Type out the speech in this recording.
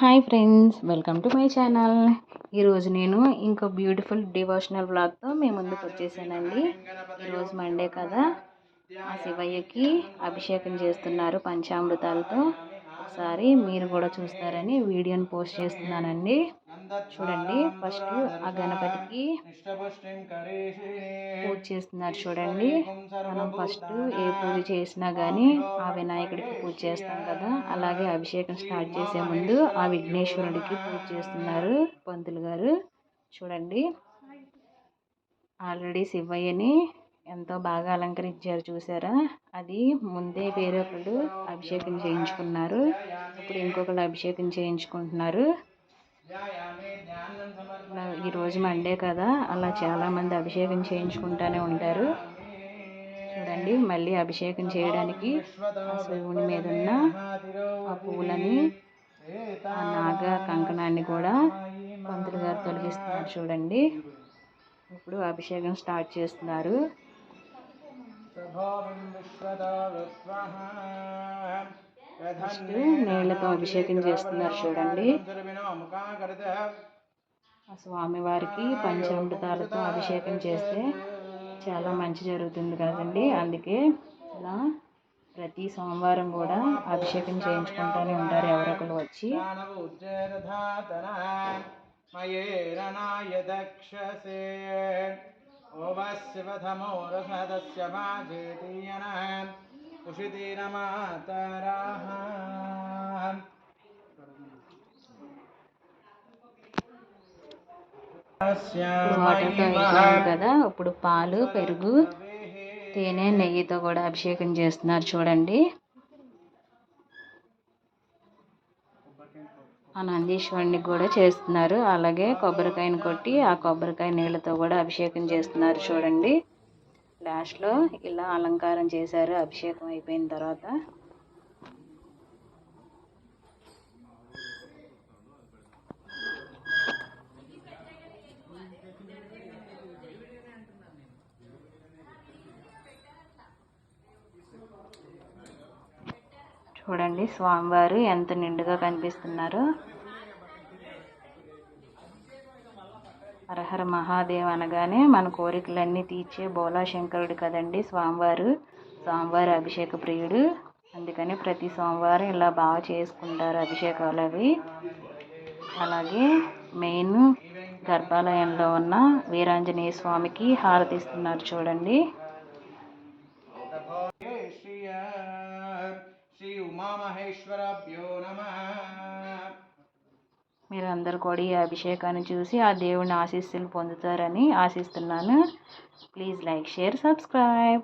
Hi friends welcome to my channel. ఈరోజు నేను ఇంకో బ్యూటిఫుల్ డివోషనల్ బ్లాగ్తో మీ ముందుకు వచ్చేసానండి. ఈరోజు మండే కదా. ఆ శివయ్యకి అభిషేకం చేస్తున్నారు పంచామృతాలతో. ఒకసారి మీరు కూడా చూస్తారని వీడియోని పోస్ట్ చేస్తున్నానండి. చూడండి ఫస్ట్ ఆ గణపతికి పూజ చేస్తున్నారు చూడండి. మనం ఫస్ట్ ఏ పూజ చేసినా కానీ ఆ వినాయకుడికి పూజ చేస్తాం కదా. అలాగే అభిషేకం స్టార్ట్ చేసే ముందు ఆ విఘ్నేశ్వరుడికి పూజ చేస్తున్నారు పంతులు గారు. చూడండి. ఆల్రెడీ శివయ్యని ఎంతో బాగా అలంకరించారు చూసారా? అది ముందే వేరొకరు అభిషేకం చేయించుకున్నారు. ఇప్పుడు ఇంకొకరు అభిషేకం చేయించుకుంటున్నారు. ఈరోజు మండే కదా అలా చాలామంది అభిషేకం చేయించుకుంటూనే ఉంటారు. చూడండి మళ్ళీ అభిషేకం చేయడానికి శివుని మీద ఉన్న ఆ పూలని ఆ నాగ కంకణాన్ని కూడా పంతులు గారు తొలగిస్తున్నారు చూడండి. ఇప్పుడు అభిషేకం స్టార్ట్ చేస్తున్నారు. ఫస్ట్ నీళ్ళతో అభిషేకం చేస్తున్నారు చూడండి. ఆ స్వామివారికి పంచామృతాలతో అభిషేకం చేస్తే చాలా మంచి జరుగుతుంది కదండి. అందుకే ఇలా ప్రతి సోమవారం కూడా అభిషేకం చేయించుకుంటూనే ఉంటారు ఎవరొకరు వచ్చి. దక్షసే. ఓవశివధమో రసదస్య వాజేతీయన ఉషితీరమాతరాహ వాటర్తో కదా ఇప్పుడు పాలు పెరుగు తేనె నెయ్యితో కూడా అభిషేకం చేస్తున్నారు చూడండి. ఆ నందీశ్వరునికి కూడా చేస్తున్నారు. అలాగే కొబ్బరికాయను కొట్టి ఆ కొబ్బరికాయ నీళ్ళతో కూడా అభిషేకం చేస్తున్నారు చూడండి. లాస్ట్లో ఇలా అలంకారం చేశారు. అభిషేకం అయిపోయిన తర్వాత చూడండి స్వామివారు ఎంత నిండుగా కనిపిస్తున్నారు. హరహర మహాదేవ్ అనగానే మన కోరికలన్నీ తీర్చే బోలా శంకరుడు కదండి స్వామివారు. స్వామివారి అభిషేక ప్రియుడు. అందుకని ప్రతి సోమవారం ఇలా బాగా చేసుకుంటారు అభిషేకాలు అవి. అలాగే మెయిన్ గర్భాలయంలో ఉన్న వీరాంజనేయ స్వామికి హారతిస్తున్నారు చూడండి. ఉమామహేశ్వరభ్యో నమ. మీరందరూ కూడా ఈ అభిషేకాన్ని చూసి ఆ దేవుని ఆశీస్సులు పొందుతారని ఆశిస్తున్నాను. Please like share subscribe.